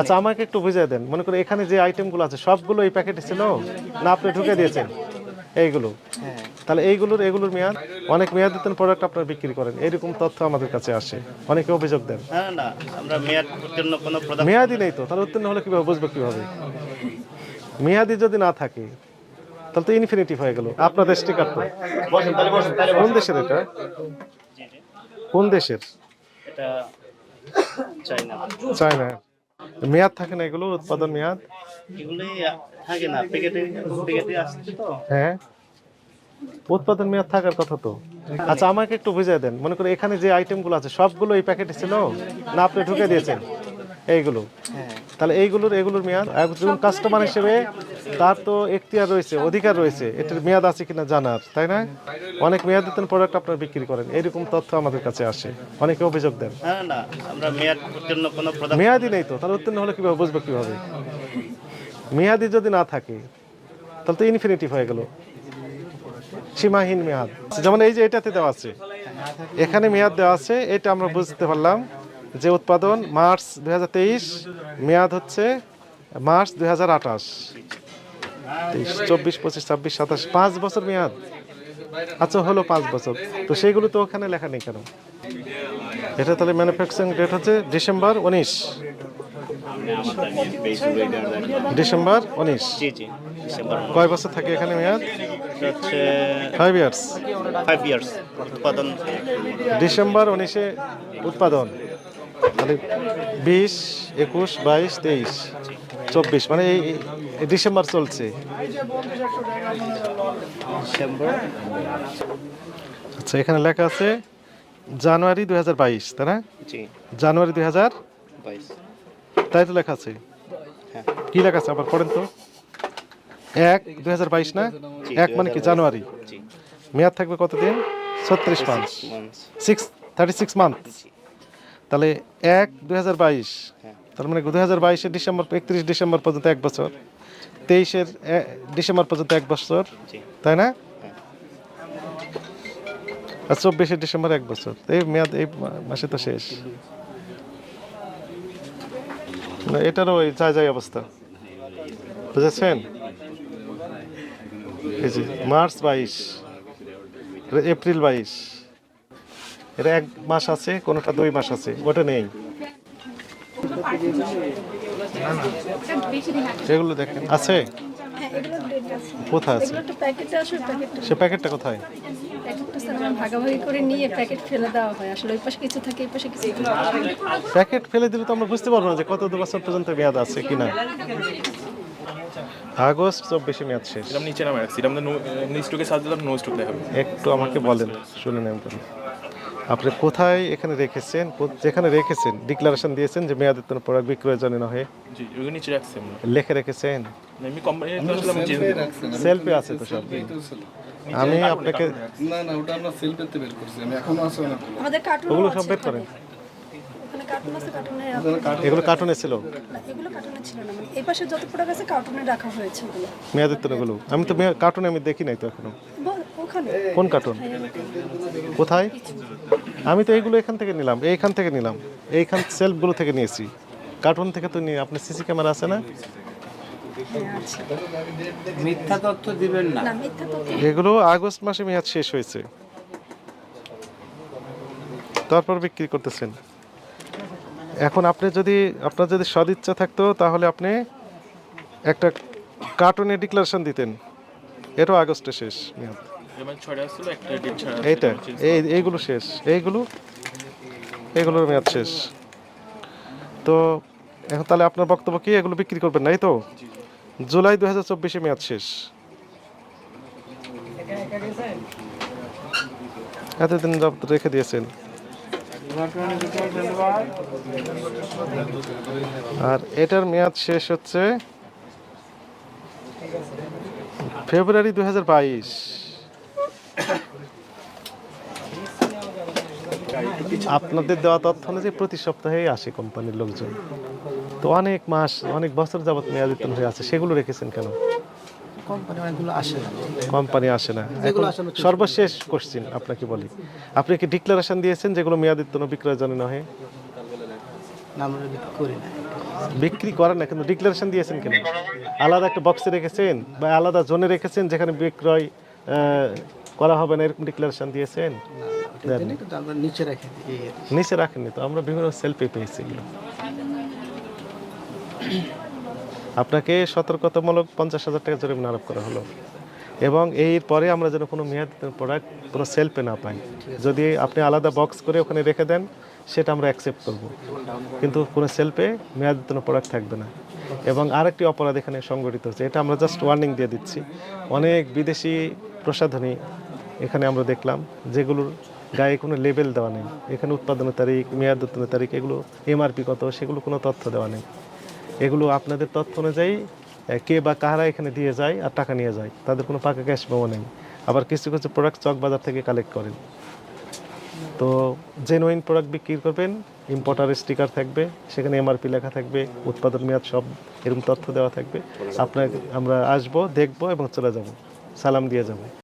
আচ্ছা আমাকে একটু বুঝিয়ে দেন। মনে করো এখানে যে আইটেমগুলো আছে সবগুলো এই প্যাকেটে ছিল? না আপনি ঢুকে দিয়েছেন। এইগুলো। তাহলে এইগুলোর এগুলোর মেয়াদ অনেক মেয়াদ দিতেন প্রোডাক্ট আপনারা বিক্রি করেন। এরকম তথ্য আমাদের কাছে আসে। অনেকে অভিযোগ দেন। না না আমরা মেয়াদ জন্য কোনো প্রোডাক্ট মেয়াদি নেই তো তাহলে উত্তীর্ণ হলে কীভাবে বুঝব কীভাবে? মেয়াদি যদি না থাকে তাহলে তো ইনফিনিটিভ হয়ে গেল। আপনাদের স্টিকার তো। কোন দেশের এটা? কোন দেশের? এটা চাই না চায়না। মেয়াদ থাকে না এগুলো উৎপাদন মেয়াদ? থাকে না প্যাকেটে প্যাকেটে আসছে তো। হ্যাঁ। উৎপাদন মেয়াদ থাকার কথা তো। আচ্ছা আমাকে একটু বুঝিয়ে দেন। মনে করি এখানে যে আইটেমগুলো আছে সবগুলো এই প্যাকেটে ছিল? না আপনি ঢুকে দিয়েছেন। এইগুলো। তাহলে এইগুলোর এগুলোর মেয়াদ একজন কাস্টমার হিসেবে তার তো এখতিয়ার রয়েছে অধিকার রয়েছে। এটার মেয়াদ আছে কিনা জানার তাই না? অনেক মেয়াদ দিতেন প্রোডাক্ট আপনারা বিক্রি করেন। এরকম তথ্য আমাদের কাছে আসে। অনেকে অভিযোগ দেন। না না আমরা মেয়াদ জন্য কোনো প্রোডাক্ট মেয়াদি নেই তো তাহলে উত্তীর্ণ হলে কীভাবে বুঝব কীভাবে? মেয়াদি যদি না থাকে তাহলে তো ইনফিনিটিভ হয়ে গেল। সীমাহীন মেয়াদ। যেমন এই যে এটাতে দেওয়া আছে এখানে মেয়াদ দেওয়া আছে এটা আমরা বুঝতে পারলাম। যে উৎপাদন মার্চ দুই হাজার তেইশ মেয়াদ হচ্ছে মার্চ দুই হাজার আঠাশ। তেইশ চব্বিশ পঁচিশ ছাব্বিশ সাতাশ পাঁচ বছর মেয়াদ। আচ্ছা হলো পাঁচ বছর। তো সেইগুলো তো ওখানে লেখা নেই কেন? এটা তাহলে ম্যানুফ্যাকচারিং ডেট হচ্ছে ডিসেম্বর উনিশ। ডিসেম্বর উনিশ। কয় বছর থাকে এখানে মেয়াদ? হচ্ছে ফাইভ ইয়ার্স ফাইভ ইয়ার্স উৎপাদন। ডিসেম্বর উনিশে উৎপাদন। মানে বিশ একুশ বাইশ তেইশ চব্বিশ মানে এই ডিসেম্বর চলছে। আচ্ছা এখানে লেখা আছে জানুয়ারি দুই হাজার বাইশ তাই না? জানুয়ারি দুই হাজার বাইশ। তাই তো লেখা আছে? হ্যাঁ। কি লেখা আছে? আবার পড়েন তো। এক দুই হাজার বাইশ না? এক মানে কি জানুয়ারি? মেয়াদ থাকবে কতদিন? ছত্রিশ month six thirty six month তাহলে এক দুই হাজার বাইশ হ্যাঁ। তার মানে দুই হাজার বাইশের ডিসেম্বর একত্রিশ ডিসেম্বর পর্যন্ত এক বছর তেইশের ডিসেম্বর পর্যন্ত এক বছর তাই না? হ্যাঁ। আর চব্বিশে ডিসেম্বর এক বছর এই মেয়াদ এই মাসে তো শেষ। এটারও ওই যায় যায় অবস্থা। বুঝেছেন? মার্চ বাইশ এপ্রিল বাইশ। এটা এক মাস আছে কোনোটা দুই মাস আছে ওটা নেই। এগুলো দেখেন আছে? কোথায় আছে? সে প্যাকেটটা কোথায়? প্যাকেট ফেলে দিলে তো আমরা বুঝতে পারব না যে কত দু বছর পর্যন্ত মেয়াদ আছে কিনা। আগস্ট চব্বিশে মেয়াদ শেষ। নিচে নামে রাখছি একটু আমাকে বলেন শুনে নেন আপনি কোথায় এখানে রেখেছেন যেখানে রেখেছেন ডিক্লারেশন দিয়েছেন যে মেয়াদের জন্য প্রোডাক্ট বিক্রয়ের জন্য রাখছি আমরা লিখে রেখেছেন? সেলফে আছে তো সব আমি আপনাকে না না ওটা আমরা সেল পেতে বের করছি আমি এখনও আছে আমাদের কার্টুন ওগুলো সব বের করেন। ওখানে কার্টুন আছে কার্টুনে এগুলো কার্টুনে ছিল। না, এগুলো কার্টুনে ছিল না মানে এই পাশে যত প্রোডাক্ট আছে কার্টুনে রাখা হয়েছে মেয়াদের জন্যগুলো আমি তো কার্টুনে আমি দেখি নাই তো এখনও। কোন কার্টুন কোথায়? আমি তো এইগুলো এখান থেকে নিলাম এইখান থেকে নিলাম এইখান সেলফগুলো থেকে নিয়েছি। কার্টুন থেকে তো নিয়ে আপনার সিসি ক্যামেরা আছে না? মিথ্যা তথ্য দিবেন না। এগুলো আগস্ট মাসে মেয়াদ শেষ হয়েছে। তারপর বিক্রি করতেছেন। এখন আপনি যদি আপনার যদি সদিচ্ছা থাকতো তাহলে আপনি একটা কার্টুনে ডিক্লারেশন দিতেন। এটাও আগস্টে শেষ মেয়াদ। এইটা এই এইগুলো শেষ এইগুলো এইগুলোর মেয়াদ শেষ। তো এখন তাহলে আপনার বক্তব্য কি? এগুলো বিক্রি করবেন নাই তো? জুলাই দু হাজার চব্বিশে মেয়াদ শেষ। এতদিন রেখে দিয়েছেন। আর এটার মেয়াদ শেষ হচ্ছে ফেব্রুয়ারি দু হাজার বাইশ। আপনাদের দেওয়া তথ্য অনুযায়ী প্রতি সপ্তাহেই আসে কোম্পানির লোকজন। তো অনেক মাস অনেক বছর যাবত মেয়াদিতন হয়ে আছে সেগুলো রেখেছেন কেন? কোম্পানি আসে না। কোম্পানি আসে না। এখন সর্বশেষ কোশ্চিন আপনাকে বলি। আপনি কি ডিক্লারেশন দিয়েছেন যেগুলো মেয়াদিতন বিক্রয় নহে? না আমরা বিক্রি করেন না কিন্তু ডিক্লারেশন দিয়েছেন কেন? আলাদা একটা বক্সে রেখেছেন বা আলাদা জোনে রেখেছেন যেখানে বিক্রয় করা হবে না এরকম ডিক্লারেশন দিয়েছেন? নিচে রাখেননি তো আমরা বিভিন্ন সেলফে পেয়েছি এগুলো। আপনাকে সতর্কতামূলক পঞ্চাশ হাজার টাকা জরিমানা আরোপ করা হলো। এবং এর পরে আমরা যেন কোনো মেয়াদ প্রোডাক্ট কোনো সেলফে না পাই। যদি আপনি আলাদা বক্স করে ওখানে রেখে দেন সেটা আমরা অ্যাকসেপ্ট করব। কিন্তু কোনো সেলফে মেয়াদ প্রোডাক্ট থাকবে না। এবং আরেকটি অপরাধ এখানে সংগঠিত হচ্ছে এটা আমরা জাস্ট ওয়ার্নিং দিয়ে দিচ্ছি। অনেক বিদেশি প্রসাধনী এখানে আমরা দেখলাম যেগুলোর গায়ে কোনো লেবেল দেওয়া নেই। এখানে উৎপাদনের তারিখ, মেয়াদ উত্তনের তারিখ, এগুলো এমআরপি কত, সেগুলো কোনো তথ্য দেওয়া নেই। এগুলো আপনাদের তথ্য অনুযায়ী কে বা কারা এখানে দিয়ে যায় আর টাকা নিয়ে যায়, তাদের কোনো পাকা ক্যাশ মেমো নেই। আবার কিছু কিছু প্রোডাক্ট চক বাজার থেকে কালেক্ট করেন। তো জেনুইন প্রোডাক্ট বিক্রি করবেন ইম্পোর্টার স্টিকার থাকবে, সেখানে এমআরপি লেখা থাকবে, উৎপাদন মেয়াদ সব এরকম তথ্য দেওয়া থাকবে। আপনাকে আমরা আসব, দেখব এবং চলে যাব। সালাম দিয়ে যাব।